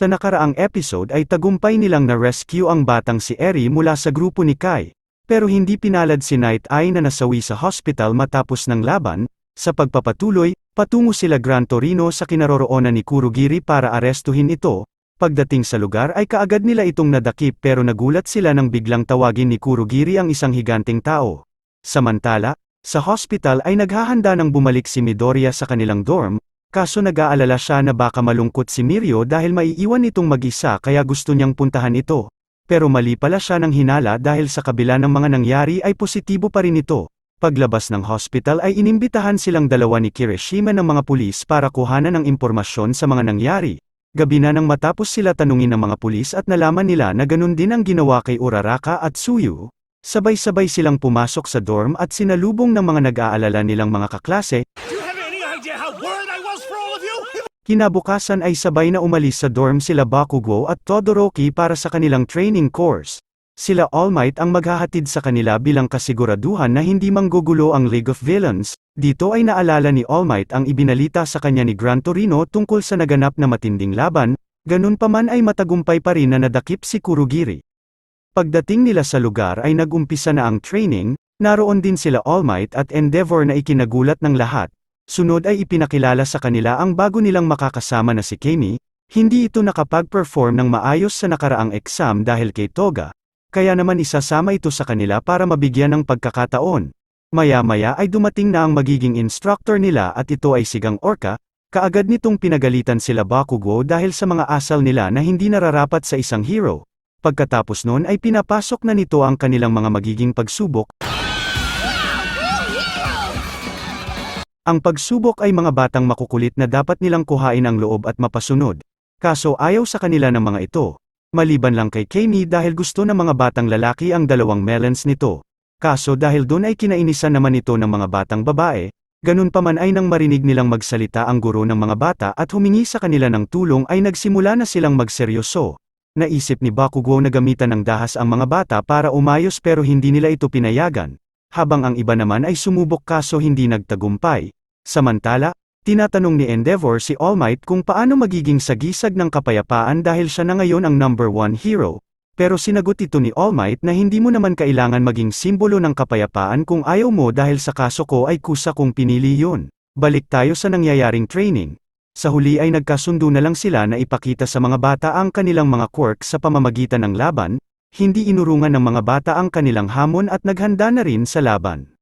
Sa nakaraang episode ay tagumpay nilang na-rescue ang batang si Eri mula sa grupo ni Kai, pero hindi pinalad si Night Eye na nasawi sa hospital matapos ng laban, sa pagpapatuloy, patungo sila Gran Torino sa kinaroroonan ni Kurogiri para arestuhin ito, pagdating sa lugar ay kaagad nila itong nadakip pero nagulat sila nang biglang tawagin ni Kurogiri ang isang higanting tao. Samantala, sa hospital ay naghahanda ng bumalik si Midoriya sa kanilang dorm, Kaso nag-aalala siya na baka malungkot si Mirio dahil maiiwan itong mag-isa kaya gusto niyang puntahan ito. Pero mali pala siya ng hinala dahil sa kabila ng mga nangyari ay positibo pa rin ito. Paglabas ng hospital ay inimbitahan silang dalawa ni Kirishima ng mga pulis para kuhanan ng impormasyon sa mga nangyari. Gabi na nang matapos sila tanungin ng mga pulis at nalaman nila na ganun din ang ginawa kay Uraraka at Suyu. Sabay-sabay silang pumasok sa dorm at sinalubong ng mga nag-aalala nilang mga kaklase, Kinabukasan ay sabay na umalis sa dorm sila Bakugo at Todoroki para sa kanilang training course. Sila All Might ang maghahatid sa kanila bilang kasiguraduhan na hindi manggugulo ang League of Villains. Dito ay naalala ni All Might ang ibinalita sa kanya ni Gran Torino tungkol sa naganap na matinding laban, ganun pa man ay matagumpay pa rin na nadakip si Kurugiri. Pagdating nila sa lugar ay nagumpisa na ang training, naroon din sila All Might at Endeavor na ikinagulat ng lahat, Sunod ay ipinakilala sa kanila ang bago nilang makakasama na si Kami, hindi ito nakapag-perform ng maayos sa nakaraang exam dahil kay Toga, kaya naman isasama ito sa kanila para mabigyan ng pagkakataon. Maya-maya ay dumating na ang magiging instructor nila at ito ay sigang Orca, kaagad nitong pinagalitan sila Bakugo dahil sa mga asal nila na hindi nararapat sa isang hero. Pagkatapos nun ay pinapasok na nito ang kanilang mga magiging pagsubok, Ang pagsubok ay mga batang makukulit na dapat nilang kuhain ang loob at mapasunod. Kaso ayaw sa kanila ng mga ito. Maliban lang kay Kami dahil gusto ng mga batang lalaki ang dalawang melons nito. Kaso dahil doon ay kinainisan naman ito ng mga batang babae, ganun pa man ay nang marinig nilang magsalita ang guro ng mga bata at humingi sa kanila ng tulong ay nagsimula na silang magseryoso. Naisip ni Bakugo na gamitan ng dahas ang mga bata para umayos pero hindi nila ito pinayagan, habang ang iba naman ay sumubok kaso hindi nagtagumpay. Samantala, tinatanong ni Endeavor si All Might kung paano magiging sagisag ng kapayapaan dahil siya na ngayon ang number one hero, pero sinagot ito ni All Might na hindi mo naman kailangan maging simbolo ng kapayapaan kung ayaw mo dahil sa kaso ko ay kusa kong pinili yun. Balik tayo sa nangyayaring training. Sa huli ay nagkasundo na lang sila na ipakita sa mga bata ang kanilang mga quirk sa pamamagitan ng laban, hindi inurungan ng mga bata ang kanilang hamon at naghanda na rin sa laban.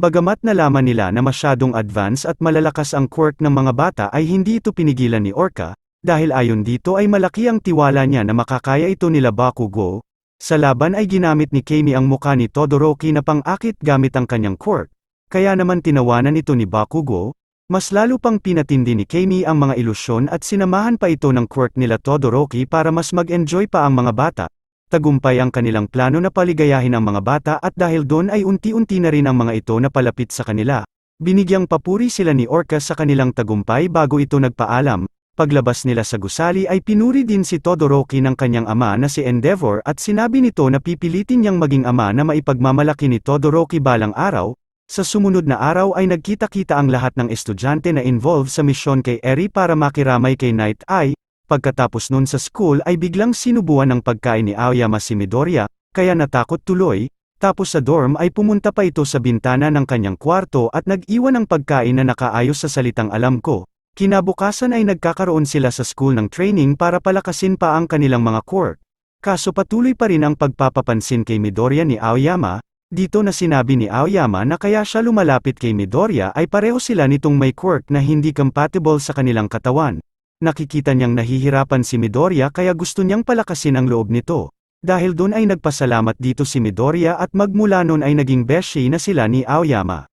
Bagamat nalaman nila na masyadong advance at malalakas ang quirk ng mga bata ay hindi ito pinigilan ni Orca, dahil ayon dito ay malaki ang tiwala niya na makakaya ito nila Bakugo. Sa laban ay ginamit ni Kami ang muka ni Todoroki na pang-akit gamit ang kanyang quirk, kaya naman tinawanan ito ni Bakugo, mas lalo pang pinatindi ni Kami ang mga ilusyon at sinamahan pa ito ng quirk nila Todoroki para mas mag-enjoy pa ang mga bata, tagumpay ang kanilang plano na paligayahin ang mga bata at dahil doon ay unti-unti na rin ang mga ito na palapit sa kanila. Binigyang papuri sila ni Orca sa kanilang tagumpay bago ito nagpaalam, paglabas nila sa gusali ay pinuri din si Todoroki ng kanyang ama na si Endeavor at sinabi nito na pipilitin niyang maging ama na maipagmamalaki ni Todoroki balang araw, sa sumunod na araw ay nagkita-kita ang lahat ng estudyante na involved sa misyon kay Eri para makiramay kay Night Eye, Pagkatapos nun sa school ay biglang sinubuan ng pagkain ni Aoyama si Midoriya, kaya natakot tuloy, tapos sa dorm ay pumunta pa ito sa bintana ng kanyang kwarto at nag-iwan ng pagkain na nakaayos sa salitang alam ko. Kinabukasan ay nagkakaroon sila sa school ng training para palakasin pa ang kanilang mga quirk. Kaso patuloy pa rin ang pagpapapansin kay Midoriya ni Aoyama, dito na sinabi ni Aoyama na kaya siya lumalapit kay Midoriya ay pareho sila nitong may quirk na hindi compatible sa kanilang katawan. Nakikita niyang nahihirapan si Midoriya kaya gusto niyang palakasin ang loob nito. Dahil doon ay nagpasalamat dito si Midoriya at magmula noon ay naging beshi na sila ni Aoyama.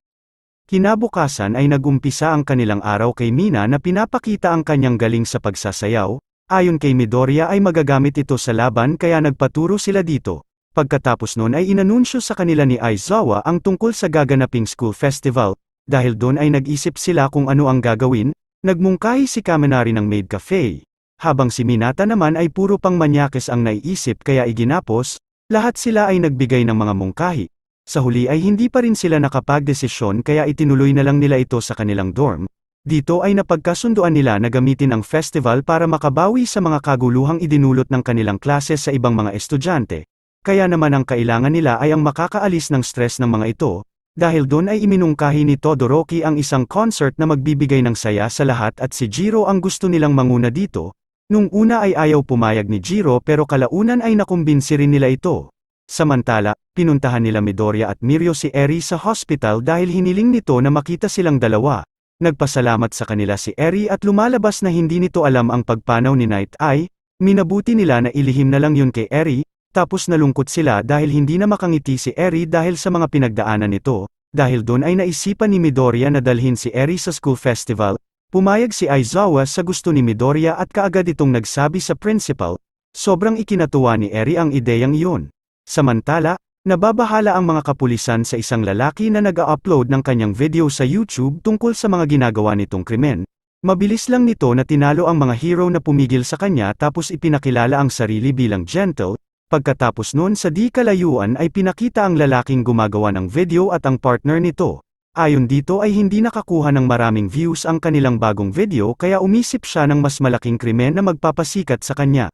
Kinabukasan ay nagumpisa ang kanilang araw kay Mina na pinapakita ang kanyang galing sa pagsasayaw, ayon kay Midoriya ay magagamit ito sa laban kaya nagpaturo sila dito. Pagkatapos noon ay inanunsyo sa kanila ni Aizawa ang tungkol sa gaganaping school festival, dahil doon ay nag-isip sila kung ano ang gagawin, Nagmungkahi si Kaminari ng maid cafe. Habang si Minata naman ay puro pang manyakes ang naiisip kaya iginapos, lahat sila ay nagbigay ng mga mungkahi. Sa huli ay hindi pa rin sila nakapagdesisyon kaya itinuloy na lang nila ito sa kanilang dorm. Dito ay napagkasunduan nila na gamitin ang festival para makabawi sa mga kaguluhang idinulot ng kanilang klase sa ibang mga estudyante. Kaya naman ang kailangan nila ay ang makakaalis ng stress ng mga ito, dahil doon ay iminungkahi ni Todoroki ang isang concert na magbibigay ng saya sa lahat at si Jiro ang gusto nilang manguna dito. Nung una ay ayaw pumayag ni Jiro pero kalaunan ay nakumbinsi rin nila ito. Samantala, pinuntahan nila Midoriya at Mirio si Eri sa hospital dahil hiniling nito na makita silang dalawa. Nagpasalamat sa kanila si Eri at lumalabas na hindi nito alam ang pagpanaw ni Night Eye, minabuti nila na ilihim na lang yun kay Eri, tapos nalungkot sila dahil hindi na makangiti si Eri dahil sa mga pinagdaanan nito, dahil doon ay naisipan ni Midoriya na dalhin si Eri sa school festival, pumayag si Aizawa sa gusto ni Midoriya at kaagad itong nagsabi sa principal, sobrang ikinatuwa ni Eri ang ideyang iyon. Samantala, nababahala ang mga kapulisan sa isang lalaki na nag-upload ng kanyang video sa YouTube tungkol sa mga ginagawa nitong krimen. Mabilis lang nito na tinalo ang mga hero na pumigil sa kanya tapos ipinakilala ang sarili bilang gentle, pagkatapos noon sa di kalayuan ay pinakita ang lalaking gumagawa ng video at ang partner nito. Ayon dito ay hindi nakakuha ng maraming views ang kanilang bagong video kaya umisip siya ng mas malaking krimen na magpapasikat sa kanya.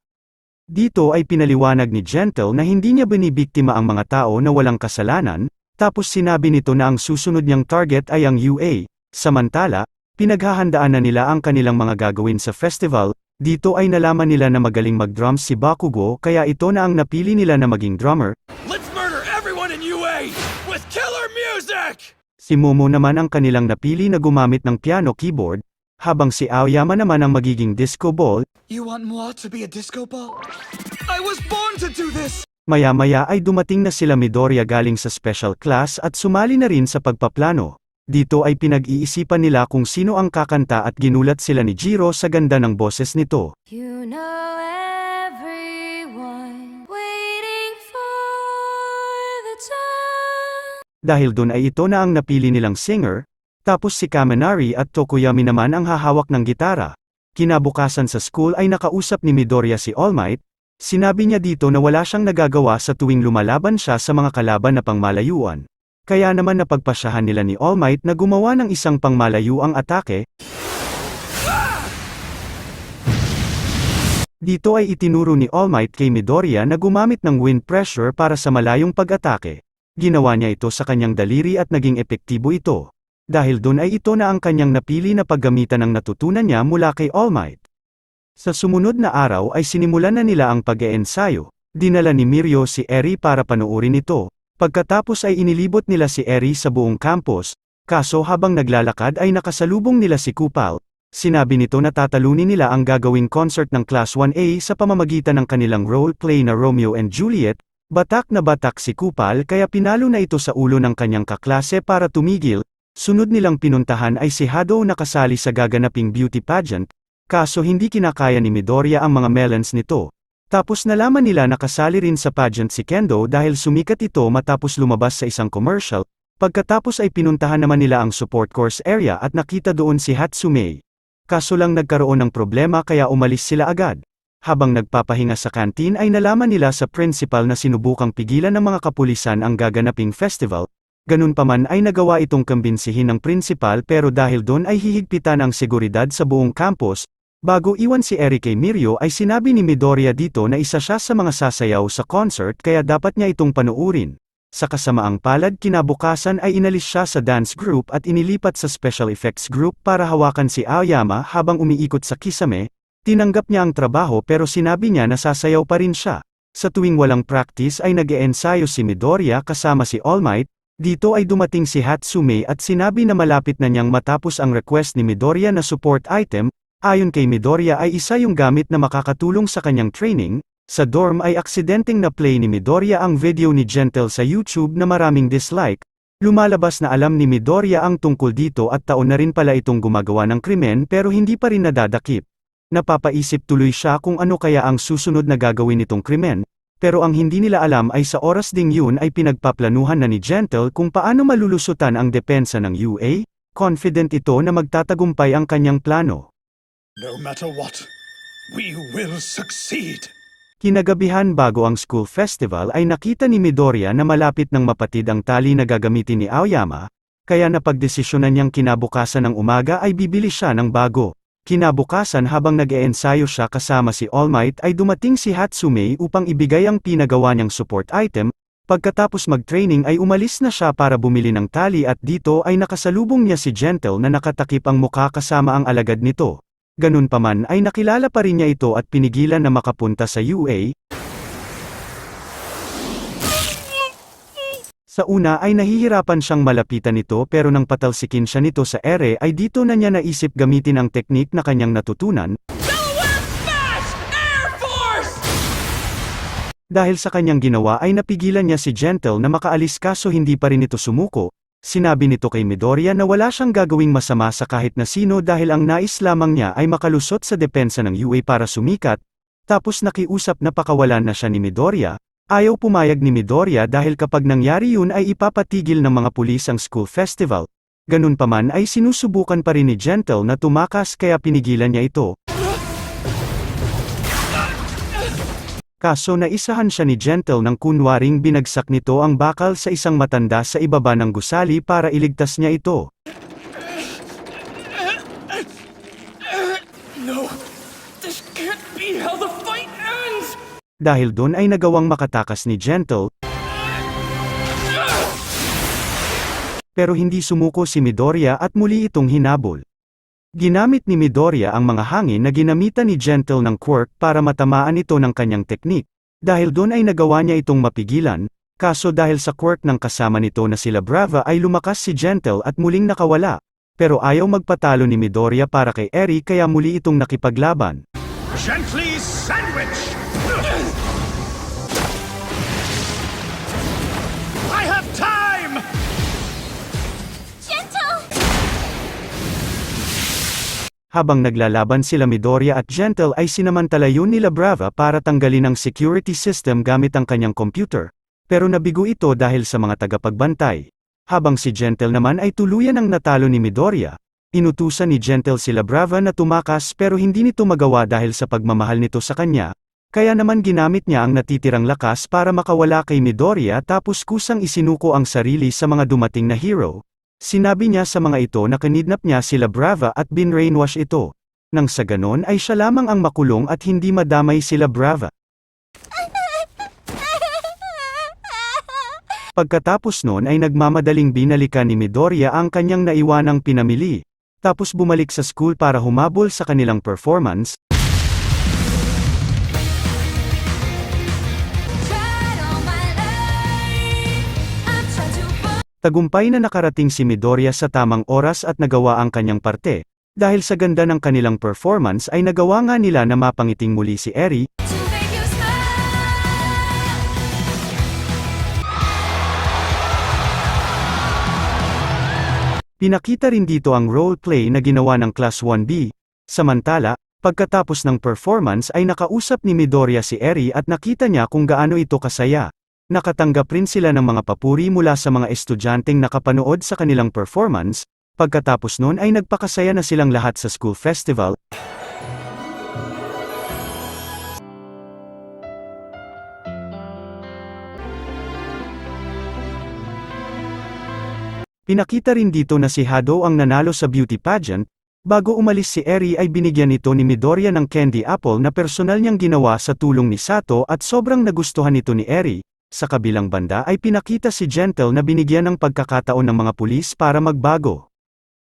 Dito ay pinaliwanag ni Gentle na hindi niya binibiktima ang mga tao na walang kasalanan, tapos sinabi nito na ang susunod niyang target ay ang UA. Samantala, pinaghahandaan na nila ang kanilang mga gagawin sa festival, dito ay nalaman nila na magaling mag-drums si Bakugo kaya ito na ang napili nila na maging drummer, Let's murder everyone in UA with killer music! si Momo naman ang kanilang napili na gumamit ng piano keyboard, habang si Aoyama naman ang magiging disco ball, You want moi to be a disco ball? I was born to do this! Maya-maya ay dumating na sila Midoriya galing sa special class at sumali na rin sa pagpaplano. Dito ay pinag-iisipan nila kung sino ang kakanta at ginulat sila ni Jiro sa ganda ng boses nito. You know. Dahil doon ay ito na ang napili nilang singer, tapos si Kaminari at Tokoyami naman ang hahawak ng gitara. Kinabukasan sa school ay nakausap ni Midoriya si All Might, sinabi niya dito na wala siyang nagagawa sa tuwing lumalaban siya sa mga kalaban na pangmalayuan. Kaya naman napagpasyahan nila ni All Might na gumawa ng isang pangmalayuang atake, Dito ay itinuro ni All Might kay Midoriya na gumamit ng wind pressure para sa malayong pag-atake. Ginawa niya ito sa kanyang daliri at naging epektibo ito. Dahil doon ay ito na ang kanyang napili na paggamitan ng natutunan niya mula kay All Might. Sa sumunod na araw ay sinimulan na nila ang pag-eensayo. Dinala ni Mirio si Eri para panuorin ito. Pagkatapos ay inilibot nila si Eri sa buong campus, kaso habang naglalakad ay nakasalubong nila si Kupal, Sinabi nito na tatalunin nila ang gagawing concert ng Class 1A sa pamamagitan ng kanilang role play na Romeo and Juliet, batak na batak si Kupal kaya pinalo na ito sa ulo ng kanyang kaklase para tumigil, sunod nilang pinuntahan ay si Hado na kasali sa gaganaping beauty pageant, kaso hindi kinakaya ni Midoriya ang mga melons nito. Tapos nalaman nila na kasali rin sa pageant si Kendo dahil sumikat ito matapos lumabas sa isang commercial, pagkatapos ay pinuntahan naman nila ang support course area at nakita doon si Hatsumei. Kaso lang nagkaroon ng problema kaya umalis sila agad. Habang nagpapahinga sa kantin ay nalaman nila sa principal na sinubukang pigilan ng mga kapulisan ang gaganaping festival, ganun pa man ay nagawa itong kambinsihin ng principal pero dahil doon ay hihigpitan ang seguridad sa buong campus, bago iwan si Eric kay Mirio ay sinabi ni Midoriya dito na isa siya sa mga sasayaw sa concert kaya dapat niya itong panuurin. Sa kasamaang palad kinabukasan ay inalis siya sa dance group at inilipat sa special effects group para hawakan si Aoyama habang umiikot sa kisame, tinanggap niya ang trabaho pero sinabi niya na sasayaw pa rin siya. Sa tuwing walang practice ay nag-eensayo si Midoriya kasama si All Might, dito ay dumating si Hatsume at sinabi na malapit na niyang matapos ang request ni Midoriya na support item, ayon kay Midoriya ay isa yung gamit na makakatulong sa kanyang training, sa dorm ay aksidenteng na-play ni Midoriya ang video ni Gentle sa YouTube na maraming dislike. Lumalabas na alam ni Midoriya ang tungkol dito at taon na rin pala itong gumagawa ng krimen pero hindi pa rin nadadakip. Napapaisip tuloy siya kung ano kaya ang susunod na gagawin nitong krimen, pero ang hindi nila alam ay sa oras ding yun ay pinagpaplanuhan na ni Gentle kung paano malulusutan ang depensa ng UA, confident ito na magtatagumpay ang kanyang plano. No matter what, we will succeed. Kinagabihan bago ang school festival ay nakita ni Midoriya na malapit ng mapatid ang tali na gagamitin ni Aoyama, kaya napagdesisyonan niyang kinabukasan ng umaga ay bibili siya ng bago. Kinabukasan habang nag-eensayo siya kasama si All Might ay dumating si Hatsume upang ibigay ang pinagawa niyang support item, pagkatapos mag-training ay umalis na siya para bumili ng tali at dito ay nakasalubong niya si Gentle na nakatakip ang mukha kasama ang alagad nito. Ganun pa man ay nakilala pa rin niya ito at pinigilan na makapunta sa UA. Sa una ay nahihirapan siyang malapitan nito pero nang patalsikin siya nito sa ere ay dito na niya naisip gamitin ang teknik na kanyang natutunan, Dahil sa kanyang ginawa ay napigilan niya si Gentle na makaalis kaso hindi pa rin ito sumuko. Sinabi nito kay Midoriya na wala siyang gagawing masama sa kahit na sino dahil ang nais lamang niya ay makalusot sa depensa ng UA para sumikat, tapos nakiusap na pakawalan na siya ni Midoriya, ayaw pumayag ni Midoriya dahil kapag nangyari yun ay ipapatigil ng mga pulis ang school festival. Ganun pa man ay sinusubukan pa rin ni Gentle na tumakas kaya pinigilan niya ito, Kaso naisahan siya ni Gentle nang kunwaring binagsak nito ang bakal sa isang matanda sa ibaba ng gusali para iligtas niya ito. No, this can't be how the fight ends! Dahil doon ay nagawang makatakas ni Gentle. Pero hindi sumuko si Midoriya at muli itong hinabol. Ginamit ni Midoriya ang mga hangin na ginamitan ni Gentle ng quirk para matamaan ito ng kanyang teknik. Dahil doon ay nagawa niya itong mapigilan, kaso dahil sa quirk ng kasama nito na sila Brava ay lumakas si Gentle at muling nakawala. Pero ayaw magpatalo ni Midoriya para kay Eri kaya muli itong nakipaglaban. Gently sandwich! Habang naglalaban sila Midoriya at Gentle ay sinamantala yun nila Brava para tanggalin ang security system gamit ang kanyang computer. Pero nabigo ito dahil sa mga tagapagbantay. Habang si Gentle naman ay tuluyan ang natalo ni Midoriya, inutusan ni Gentle sila Brava na tumakas pero hindi nito magawa dahil sa pagmamahal nito sa kanya, kaya naman ginamit niya ang natitirang lakas para makawala kay Midoriya tapos kusang isinuko ang sarili sa mga dumating na hero. Sinabi niya sa mga ito na kinidnap niya sila Brava at binrainwash ito. Nang sa ganon ay siya lamang ang makulong at hindi madamay sila Brava. Pagkatapos noon ay nagmamadaling binalikan ni Midoriya ang kanyang naiwanang pinamili. Tapos bumalik sa school para humabol sa kanilang performance, tagumpay na nakarating si Midoriya sa tamang oras at nagawa ang kanyang parte. Dahil sa ganda ng kanilang performance ay nagawa nga nila na mapangiting muli si Eri. Pinakita rin dito ang roleplay na ginawa ng Class 1B. Samantala, pagkatapos ng performance ay nakausap ni Midoriya si Eri at nakita niya kung gaano ito kasaya. Nakatanggap rin sila ng mga papuri mula sa mga estudyanteng nakapanood sa kanilang performance, pagkatapos noon ay nagpakasaya na silang lahat sa school festival, Pinakita rin dito na si Hado ang nanalo sa beauty pageant, bago umalis si Eri ay binigyan nito ni Midoriya ng candy apple na personal niyang ginawa sa tulong ni Sato at sobrang nagustuhan ito ni Eri. Sa kabilang banda ay pinakita si Gentle na binigyan ng pagkakataon ng mga pulis para magbago.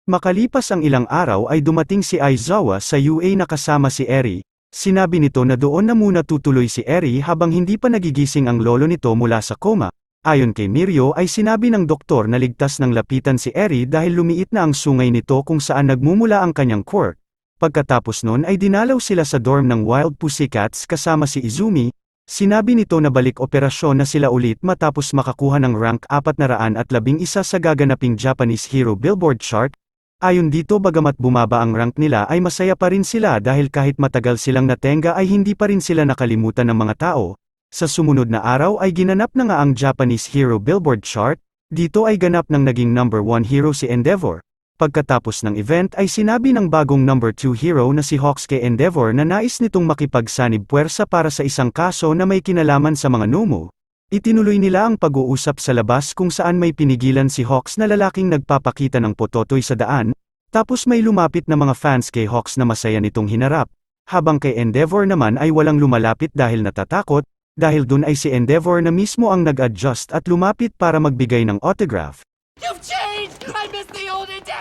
Makalipas ang ilang araw ay dumating si Aizawa sa UA na kasama si Eri. Sinabi nito na doon na muna tutuloy si Eri habang hindi pa nagigising ang lolo nito mula sa coma, Ayon kay Mirio ay sinabi ng doktor na ligtas ng lapitan si Eri dahil lumiit na ang sungay nito kung saan nagmumula ang kanyang quirk. Pagkatapos nun ay dinalaw sila sa dorm ng Wild Pussycats kasama si Izumi, sinabi nito na balik operasyon na sila ulit matapos makakuha ng rank 411 sa gaganaping Japanese Hero Billboard chart. Ayon dito bagamat bumaba ang rank nila ay masaya pa rin sila dahil kahit matagal silang natenga ay hindi pa rin sila nakalimutan ng mga tao, sa sumunod na araw ay ginanap na nga ang Japanese Hero Billboard chart, dito ay ganap ng naging number one hero si Endeavor. Pagkatapos ng event ay sinabi ng bagong number 2 hero na si Hawks kay Endeavor na nais nitong makipagsanib puwersa para sa isang kaso na may kinalaman sa mga Nomo. Itinuloy nila ang pag-uusap sa labas kung saan may pinigilan si Hawks na lalaking nagpapakita ng pototoy sa daan, tapos may lumapit na mga fans kay Hawks na masaya nitong hinarap, habang kay Endeavor naman ay walang lumalapit dahil natatakot, dahil dun ay si Endeavor na mismo ang nag-adjust at lumapit para magbigay ng autograph. You've changed! I miss the old Endeavor!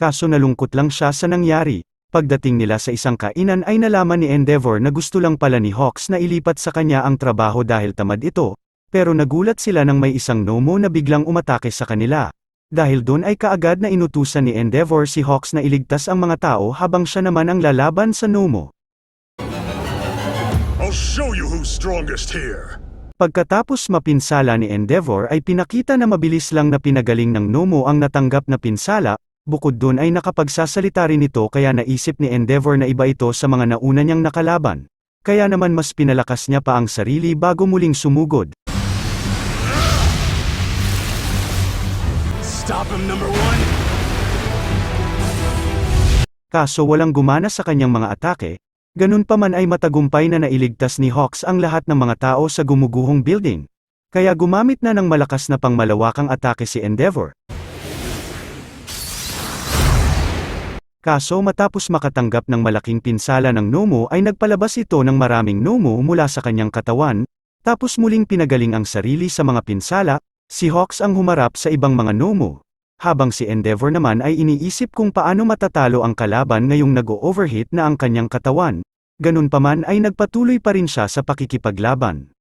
Kaso nalungkot lang siya sa nangyari. Pagdating nila sa isang kainan ay nalaman ni Endeavor na gusto lang pala ni Hawks na ilipat sa kanya ang trabaho dahil tamad ito, pero nagulat sila nang may isang Nomo na biglang umatake sa kanila. Dahil doon ay kaagad na inutusan ni Endeavor si Hawks na iligtas ang mga tao habang siya naman ang lalaban sa Nomo. I'll show you who's strongest here. Pagkatapos mapinsala ni Endeavor ay pinakita na mabilis lang na pinagaling ng Nomo ang natanggap na pinsala, bukod dun ay nakapagsasalita rin ito kaya naisip ni Endeavor na iba ito sa mga nauna niyang nakalaban. Kaya naman mas pinalakas niya pa ang sarili bago muling sumugod. Stop him, number one! Kaso walang gumana sa kanyang mga atake, ganun pa man ay matagumpay na nailigtas ni Hawks ang lahat ng mga tao sa gumuguhong building. Kaya gumamit na ng malakas na pangmalawakang atake si Endeavor. Kaso matapos makatanggap ng malaking pinsala ng Nomo ay nagpalabas ito ng maraming Nomo mula sa kanyang katawan, tapos muling pinagaling ang sarili sa mga pinsala, si Hawks ang humarap sa ibang mga Nomo. Habang si Endeavor naman ay iniisip kung paano matatalo ang kalaban ngayong nag-overheat na ang kanyang katawan. Ganun pa man ay nagpatuloy pa rin siya sa pakikipaglaban.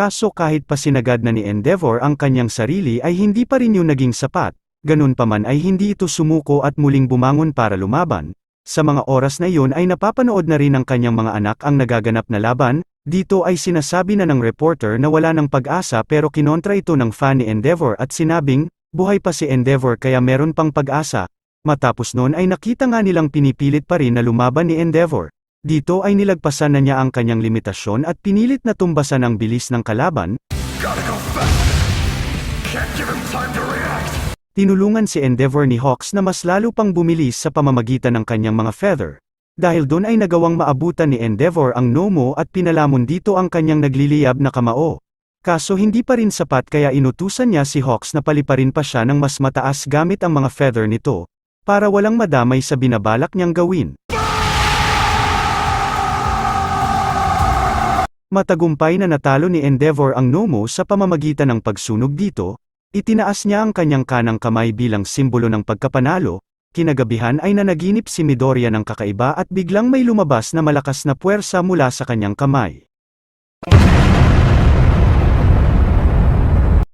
Kaso kahit pa sinagad na ni Endeavor ang kanyang sarili ay hindi pa rin yung naging sapat, ganun pa man ay hindi ito sumuko at muling bumangon para lumaban. Sa mga oras na iyon ay napapanood na rin ng kanyang mga anak ang nagaganap na laban, dito ay sinasabi na ng reporter na wala ng pag-asa pero kinontra ito ng fan ni Endeavor at sinabing, buhay pa si Endeavor kaya meron pang pag-asa. Matapos noon ay nakita nga nilang pinipilit pa rin na lumaban ni Endeavor. Dito ay nilagpasan na niya ang kanyang limitasyon at pinilit na tumbasan ang bilis ng kalaban, go faster! Can't give him time to react! Tinulungan si Endeavor ni Hawks na mas lalo pang bumilis sa pamamagitan ng kanyang mga feather. Dahil doon ay nagawang maabutan ni Endeavor ang Nomo at pinalamon dito ang kanyang nagliliyab na kamao. Kaso hindi pa rin sapat kaya inutusan niya si Hawks na paliparin pa siya ng mas mataas gamit ang mga feather nito, para walang madamay sa binabalak niyang gawin. Matagumpay na natalo ni Endeavor ang Nomo sa pamamagitan ng pagsunog dito, itinaas niya ang kanyang kanang kamay bilang simbolo ng pagkapanalo, kinagabihan ay nanaginip si Midoriya ng kakaiba at biglang may lumabas na malakas na puwersa mula sa kanyang kamay.